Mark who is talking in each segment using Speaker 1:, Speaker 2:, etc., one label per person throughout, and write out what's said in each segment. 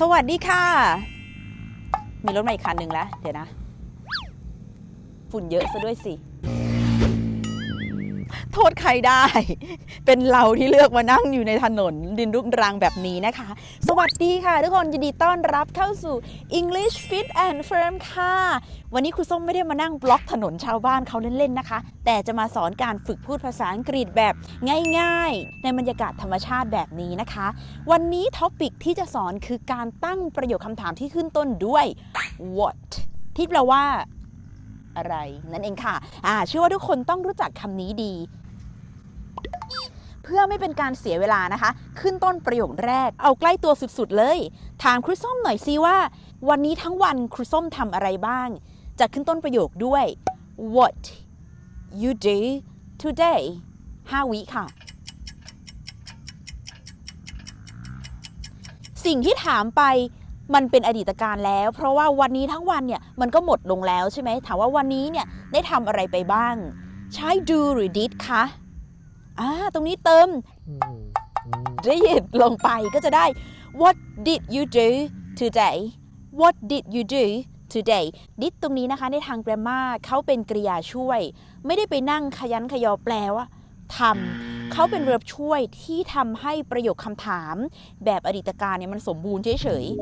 Speaker 1: สวัสดีค่ะ มีรถมาอีกคันหนึ่งแล้ว เดี๋ยวนะ ฝุ่นเยอะซะด้วยสิ โทษใครได้ เป็นเราที่เลือกมานั่งอยู่ในถนนดินรุ่มรังแบบนี้นะคะ สวัสดีค่ะทุกคนยินดีต้อนรับเข้าสู่ English Fit and Firm ค่ะ วันนี้ครูส้มไม่ได้มานั่งบล็อกถนนชาวบ้านเขาเล่น ๆ นะคะ แต่จะมาสอนการฝึกพูดภาษาอังกฤษแบบง่าย ๆ ในบรรยากาศธรรมชาติแบบนี้นะคะ วันนี้ท็อปิกที่จะสอนคือการตั้งประโยคคำถามที่ขึ้นต้นด้วย what ที่แปลว่าอะไรนั่นเองค่ะ อ่าเชื่อว่าทุกคนต้องรู้จักคำนี้ดี เพื่อไม่เป็นการเสียเวลานะคะ ขึ้นต้นประโยคแรก เอาใกล้ตัวสุดๆเลย ถามครูส้มหน่อยซิว่า วันนี้ทั้งวันครูส้มทำอะไรบ้าง จะขึ้นต้นประโยคด้วย what you do today 5 วิค่ะ สิ่งที่ถามไปมันเป็นอดีตการแล้ว เพราะว่าวันนี้ทั้งวันเนี่ยมันก็หมดลงแล้วใช่ไหมถามว่าวันนี้เนี่ยได้ทำอะไรไปบ้าง ใช้ do หรือ did คะ อ่าตรงนี้เติม did ลงไปก็จะได้ what did you do today what did you do today did ตรงนี้นะคะในทาง grammar เขาเป็นกริยาช่วย ไม่ได้ไปนั่งขยันขยอแปลว่าทำเขาเป็น verb ช่วยที่ทำให้ประโยคคำถาม แบบอดีตการเนี่ยมันสมบูรณ์เฉยๆ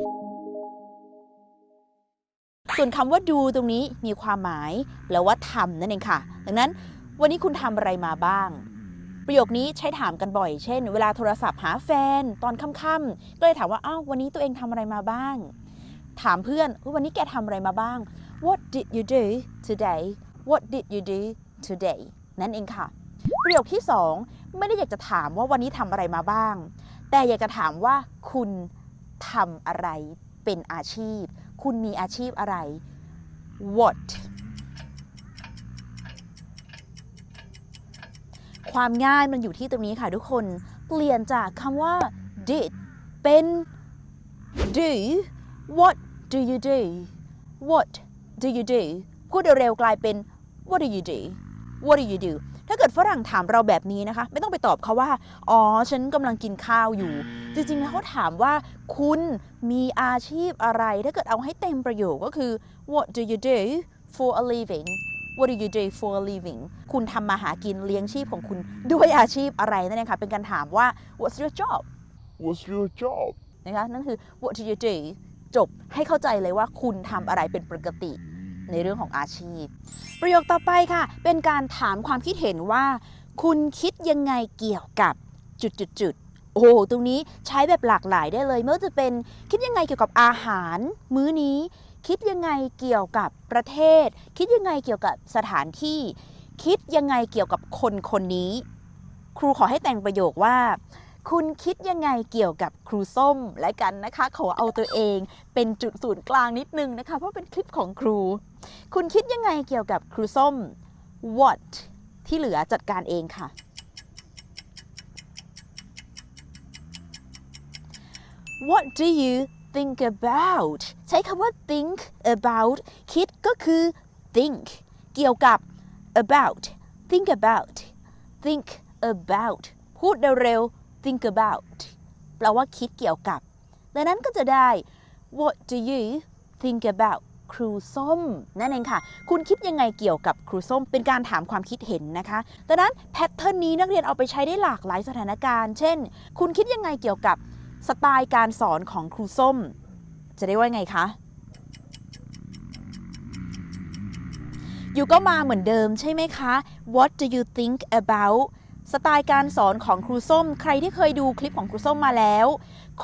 Speaker 1: ส่วนคำว่า do ตรงนี้มีความหมายแปลว่าทำนั่นเองค่ะ ดังนั้นวันนี้คุณทำอะไรมาบ้าง ประโยคนี้ใช้ถามกันบ่อย เช่น เวลาโทรศัพท์หาแฟนตอนค่ำๆก็เลยถามว่าอ้าววันนี้ตัวเองทำอะไรมาบ้าง ถามเพื่อนวันนี้แกทำอะไรมาบ้าง What did you do today What did you do today นั่นเองค่ะ ประโยคที่สองไม่ได้อยากจะถามว่าวันนี้ทำอะไรมาบ้าง แต่อยากจะถามว่าคุณทำอะไรเป็นอาชีพ คุณมีอาชีพอะไร What ความง่ายมันอยู่ที่ตรงนี้ค่ะทุกคน เปลี่ยนจากคำว่า did เป็น do what do you do what do you do พูดเร็วๆกลายเป็น what do you do what do you do ถ้าเกิดฝรั่งถามเราแบบนี้นะคะ ไม่ต้องไปตอบเขาว่า อ๋อ ฉันกำลังกินข้าวอยู่ จริงๆแล้วเขาถามว่า คุณมีอาชีพอะไร ถ้าเกิดเอาให้เต็มประโยคก็คือ what do you do for a living What do you do for a living คุณทำมาหากินเลี้ยงชีพของคุณด้วยอาชีพอะไรนั่นเองค่ะ เป็นการถามว่า what's your job
Speaker 2: What's your job?
Speaker 1: นะคะนั่นคือ what do you do จบให้เข้าใจเลยว่าคุณทำอะไรเป็นปกติในเรื่องของอาชีพ ประโยคต่อไปค่ะ เป็นการถามความคิดเห็นว่า คุณคิดยังไงเกี่ยวกับจุดจุดจุดๆๆโอ้โห ตรงนี้ใช้แบบหลากหลายได้เลยไม่ว่าจะเป็นคิดยังไงเกี่ยวกับอาหาร มื้อนี้ คิดยังไงเกี่ยวกับประเทศ คิดยังไงเกี่ยวกับสถานที่ คิดยังไงเกี่ยวกับคนคนนี้ ครูขอให้แต่งประโยคว่า คุณคิดยังไงเกี่ยวกับครูส้มและกันนะคะ ขอเอาตัวเองเป็นจุดศูนย์กลางนิดนึงนะคะ เพราะเป็นคลิปของครู คุณคิดยังไงเกี่ยวกับครูส้ม what ที่เหลือจัดการเองค่ะ What do you think about ใช้คำว่า think about คิดก็คือ think เกี่ยวกับ about think about think about พูดเร็วๆ think about แปลว่าคิดเกี่ยวกับ ดังนั้นก็จะได้ What do you think about ครูส้ม นั่นเองค่ะ คุณคิดยังไงเกี่ยวกับครูส้ม เป็นการถามความคิดเห็นนะคะดังนั้นแพทเทิร์นนี้นักเรียนเอาไปใช้ได้หลากหลายสถานการณ์ เช่น คุณคิดยังไงเกี่ยวกับ สไตล์การสอนของครูส้ม จะได้ว่าไงคะอยู่ก็มาเหมือนเดิมใช่ไหมคะ What do you think about สไตล์การสอนของครูส้ม ใครที่เคยดูคลิปของครูส้มมาแล้ว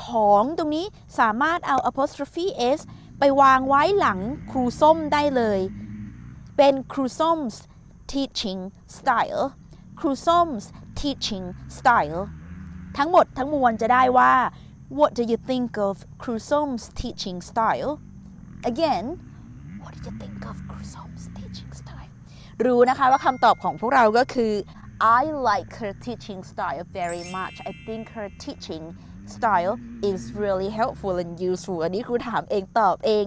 Speaker 1: ของตรงนี้สามารถเอา apostrophe s ไปวางไว้หลังครูส้มได้เลย เป็นครูส้ม teaching style ครูส้ม teaching style ทั้งหมดทั้งมวลจะได้ว่า What do you think of ครูส้ม teaching style again What do you think of ครูส้ม teaching style รู้นะคะว่าคำตอบของพวกเราก็คือ I like her teaching style very much I think her teaching style is really helpful and useful อันนี้ครูถามเองตอบเอง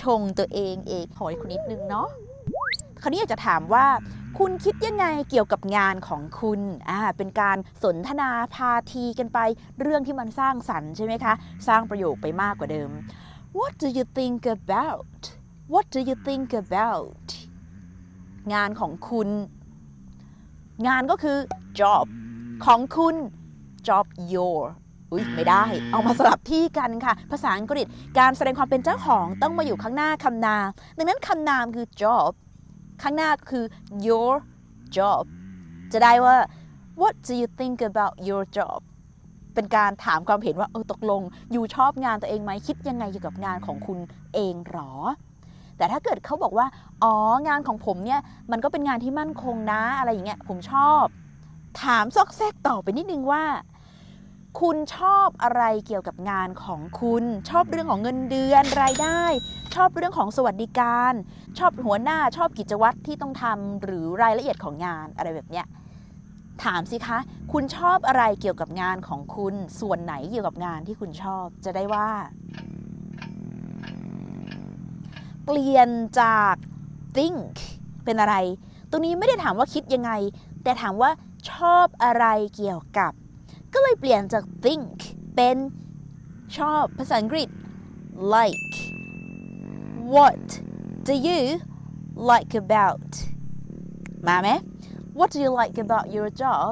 Speaker 1: ชงตัวเองเองขอให้คุณนิดนึงเนาะ คราวนี้อยากจะถามว่า คุณคิดยังไงเกี่ยวกับงานของคุณอ่าเป็นการสนทนาพาทีกันไป เรื่องที่มันสร้างสรรค์ใช่ไหมคะ สร้างประโยคไปมากกว่าเดิม What do you think about What do you think about งานของคุณ งานก็คือ job ของคุณ job your อุ้ยไม่ได้ เอามาสลับที่กันค่ะ ภาษาอังกฤษการแสดงความเป็นเจ้าของต้องมาอยู่ข้างหน้าคำนาม ดังนั้นคำนามคือ job ข้างหน้าคือ your job จะได้ว่า what do you think about your job เป็นการถามความเห็นว่าเออตกลง อยู่ชอบงานตัวเองไหมคิดยังไงเกี่ยวกับงานของคุณเองหรอ แต่ถ้าเกิดเขาบอกว่า อ๋องานของผมเนี่ยมันก็เป็นงานที่มั่นคงนะอะไรอย่างเงี้ยผมชอบ ถามซอกแซกต่อไปนิดนึงว่า คุณชอบอะไรเกี่ยวกับงานของคุณ ชอบเรื่องของเงินเดือนรายได้ ชอบเรื่องของสวัสดิการ ชอบหัวหน้าชอบกิจวัตรที่ต้องทำหรือรายละเอียดของงานอะไรแบบเนี้ยถามสิคะ คุณชอบอะไรเกี่ยวกับงานของคุณส่วนไหนเกี่ยวกับงานที่คุณชอบจะได้ว่า เปลี่ยนจาก think เป็นอะไร ตรงนี้ไม่ได้ถามว่าคิดยังไง แต่ถามว่าชอบอะไรเกี่ยวกับ ก็เลยเปลี่ยนจาก think เป็นชอบภาษาอังกฤษ like what do you like about มาไหม What do you like about your job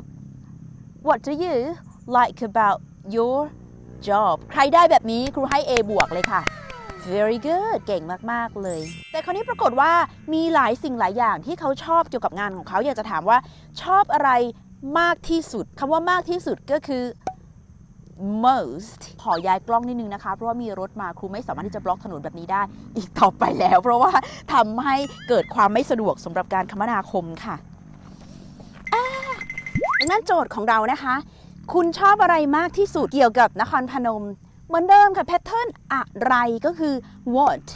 Speaker 1: What do you like about your job ใครได้แบบนี้ครูให้ A บวกเลยค่ะ very good เก่งมาก ๆ เลย แต่คราวนี้ปรากฏว่ามีหลายสิ่งหลายอย่างที่เขาชอบเกี่ยวกับงานของเขาอยากจะถามว่าชอบอะไร มากที่สุดคำว่ามากที่สุดก็คือ most ขอย้ายกล้องนิดนึงนะคะ เพราะว่ามีรถมาครูไม่สามารถที่จะบล็อกถนนแบบนี้ได้ อีกต่อไปแล้ว เพราะว่าทำให้เกิดความไม่สะดวกสำหรับการคมนาคมค่ะดังนั้นโจทย์ของเรานะคะ คุณชอบอะไรมากที่สุดเกี่ยวกับนครพนม เหมือนเดิมค่ะแพทเทิร์นอะไรก็คือ what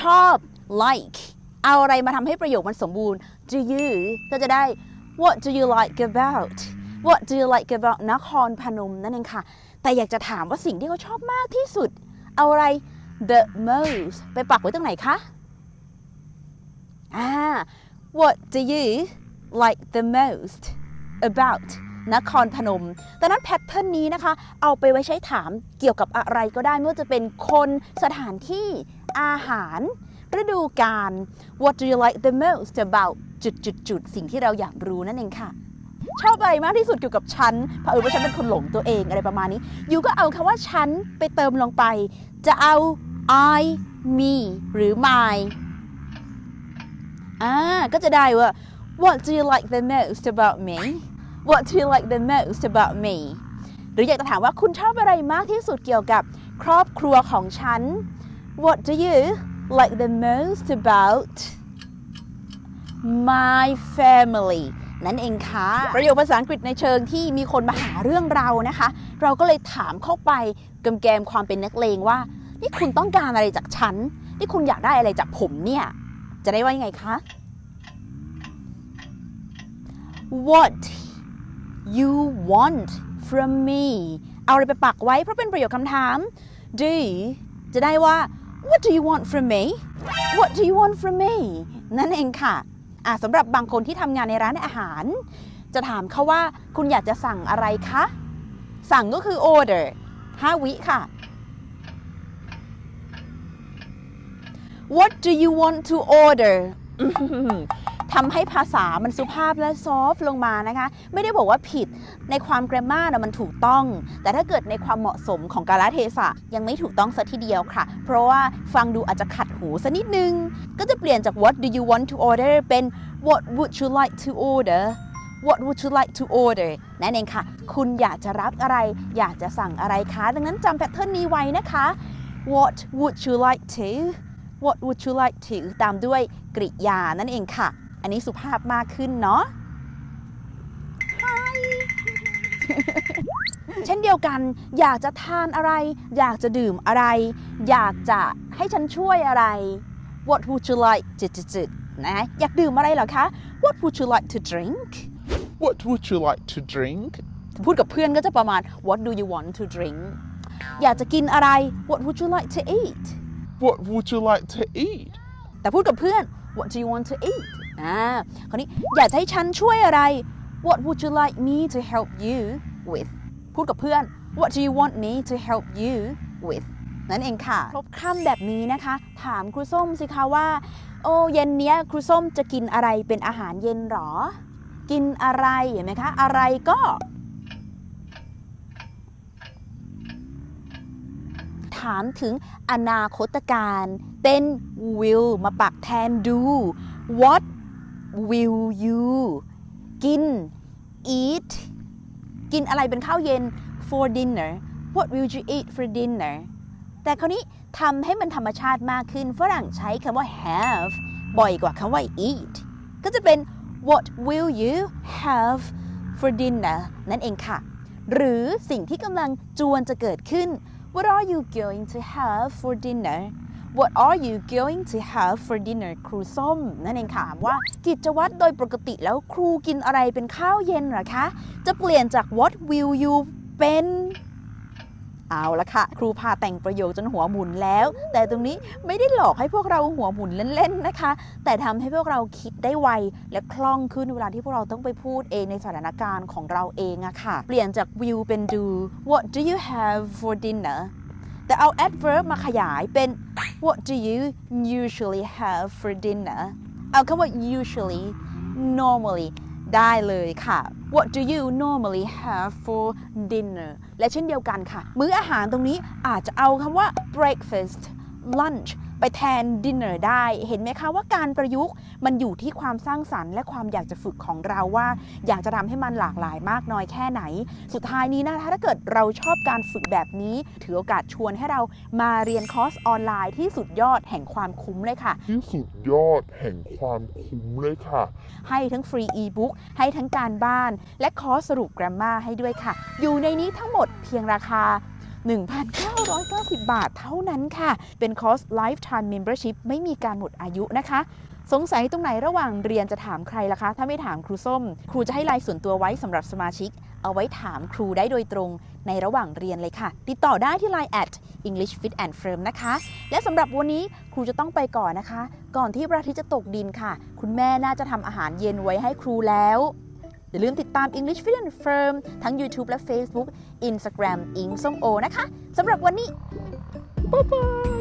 Speaker 1: ชอบ like เอาอะไรมาทำให้ประโยคมันสมบูรณ์ do you ก็จะได้ what do you like about what do you like about นครพนมนั่นเองค่ะ แต่อยากจะถามว่าสิ่งที่เขาชอบมากที่สุด เอาอะไร the most ไปปักไว้ตรงไหนคะอ่า what do you like the most about นครพนม แต่นั้นแพทเทิร์นนี้นะคะ เอาไปไว้ใช้ถามเกี่ยวกับอะไรก็ได้ ไม่ว่าจะเป็นคนสถานที่อาหาร ฤดูกาล What do you like the most about จุดจุดจุดสิ่งที่เราอยากรู้นั่นเองค่ะ ชอบอะไรมากที่สุดเกี่ยวกับฉันเผอิญว่าฉันเป็นคนหลงตัวเองอะไรประมาณนี้ยูก็เอาคำว่าฉันไปเติมลงไป จะเอา I me หรือ my อ่าก็จะได้ว่า What do you like the most about me What do you like the most about me หรืออยากจะถามว่าคุณชอบอะไรมากที่สุดเกี่ยวกับครอบครัวของฉัน What do you like the most about my family นั่นเองค่ะ ประโยคภาษาอังกฤษในเชิงที่มีคนมาหาเรื่องเรานะคะ เราก็เลยถามเข้าไปกำแกมความเป็นนักเลงว่า นี่คุณต้องการอะไรจากฉัน นี่คุณอยากได้อะไรจากผมเนี่ย จะได้ว่ายังไงคะ What you want from me เอาอะไรไปปักไว้เพราะเป็นประโยคคำถาม do จะได้ว่า what do you want from me what do you want from me นั่นเองค่ะ อะสำหรับบางคนที่ทำงานในร้านอาหาร จะถามเขาว่าคุณอยากจะสั่งอะไรคะ สั่งก็คือ order 5 วิค่ะ What do you want to order ทำให้ภาษามันสุภาพและซอฟต์ลงมานะคะ ไม่ได้บอกว่าผิดในความแกรมมานะมันถูกต้อง แต่ถ้าเกิดในความเหมาะสมของกาลเทศะยังไม่ถูกต้องสัทีเดียวค่ะ เพราะว่าฟังดูอาจจะขัดหูสักนิดนึง ก็จะเปลี่ยนจาก what do you want to order เป็น what would you like to order what would you like to order นั่นเองค่ะ คุณอยากจะรับอะไร อยากจะสั่งอะไรคะ ดังนั้นจำแพทเทิร์นนี้ไว้นะคะ what would you like to what would you like to ตามด้วยกริยานั่นเองค่ะ อันนี้สุภาพมากขึ้นเนาะ Hi เช่นเดียวกัน อยากจะทานอะไร อยากจะดื่มอะไร อยากจะให้ฉันช่วยอะไร What would you like จุดจุดๆๆนะอยากดื่มอะไรเหรอคะ What would you like to drink
Speaker 2: What would you like to drink?
Speaker 1: พูดกับเพื่อนก็จะประมาณ What do you want to drink อยากจะกินอะไร What would you like to eat
Speaker 2: What would you like to eat?
Speaker 1: แต่พูดกับเพื่อน what do you want to eat อ่าคราวนี้อยากให้ฉันช่วยอะไร what would you like me to help you with พูดกับเพื่อน what do you want me to help you with นั่นเองค่ะ ครบคำแบบนี้นะคะ ถามครูส้มสิคะว่า โอ้เย็นเนี้ยครูส้มจะกินอะไรเป็นอาหารเย็นหรอ กินอะไรเห็นไหมคะ อะไรก็ ถามถึงอนาคตการ เป็น will มาปักแทน do what will you กิน eat กินอะไรเป็นข้าวเย็น for dinner what will you eat for dinner แต่คราวนี้ทำให้มันธรรมชาติมากขึ้น ฝรั่งใช้คำว่า have บ่อยกว่าคำว่า eat ก็จะเป็น what will you have for dinner นั่นเองค่ะ หรือสิ่งที่กำลังจวนจะเกิดขึ้น What are you going to have for dinner What are you going to have for dinner ครูส้ม นั่นเองค่ะว่ากิจวัตรโดยปกติแล้วครูกินอะไรเป็นข้าวเย็นหรอคะ จะเปลี่ยนจาก What will you เป็น เอาละค่ะ ครูพาแต่งประโยคจนหัวหมุนแล้ว แต่ตรงนี้ไม่ได้หลอกให้พวกเราหัวหมุนเล่นๆนะคะ แต่ทำให้พวกเราคิดได้ไว และคล่องขึ้นเวลาที่พวกเราต้องไปพูดเองในสถานการณ์ของเราเองอะค่ะ เปลี่ยนจาก will เป็น do What do you have for dinner แต่เอา adverb มาขยายเป็น What do you usually have for dinner เอาคำว่า usually normally ได้เลยค่ะ What do you normally have for dinner และเช่นเดียวกันค่ะ มื้ออาหารตรงนี้อาจจะเอาคำว่า breakfast lunch ไปแทน dinner ได้ เห็นไหมคะว่าการประยุกต์มันอยู่ที่ความสร้างสรรค์ และความอยากจะฝึกของเราว่า อยากจะทำให้มันหลากหลายมากน้อยแค่ไหน สุดท้ายนี้นะคะถ้าเกิดเราชอบการฝึกแบบนี้ ถือโอกาสชวนให้เรามาเรียนคอร์สออนไลน์ที่สุดยอดแห่งความคุ้มเลยค่ะ
Speaker 2: ที่สุดยอดแห่งความคุ้มเลยค่ะ
Speaker 1: ให้ทั้งฟรีอีบุ๊กให้ทั้งการบ้าน และคอร์สสรุปกราฟมาให้ด้วยค่ะ อยู่ในนี้ทั้งหมดเพียงราคา 1,990 บาทเท่านั้นค่ะ เป็นคอร์ส Lifetime Membership ไม่มีการหมดอายุนะคะ สงสัยตรงไหนระหว่างเรียนจะถามใครล่ะคะ ถ้าไม่ถามครูส้ม ครูจะให้ไลน์ส่วนตัวไว้สำหรับสมาชิก เอาไว้ถามครูได้โดยตรงในระหว่างเรียนเลยค่ะ ติดต่อได้ที่ Line at English Fit and Firm นะคะ และสำหรับวันนี้ครูจะต้องไปก่อนนะคะ ก่อนที่พระอาทิตย์จะตกดินค่ะ คุณแม่น่าจะทำอาหารเย็นไว้ให้ครูแล้ว อย่าลืมติดตาม English Fit and Firm ทั้ง YouTube และ Facebook Instagram อิงส้มโอนะคะสำหรับวันนี้บ๊ายบาย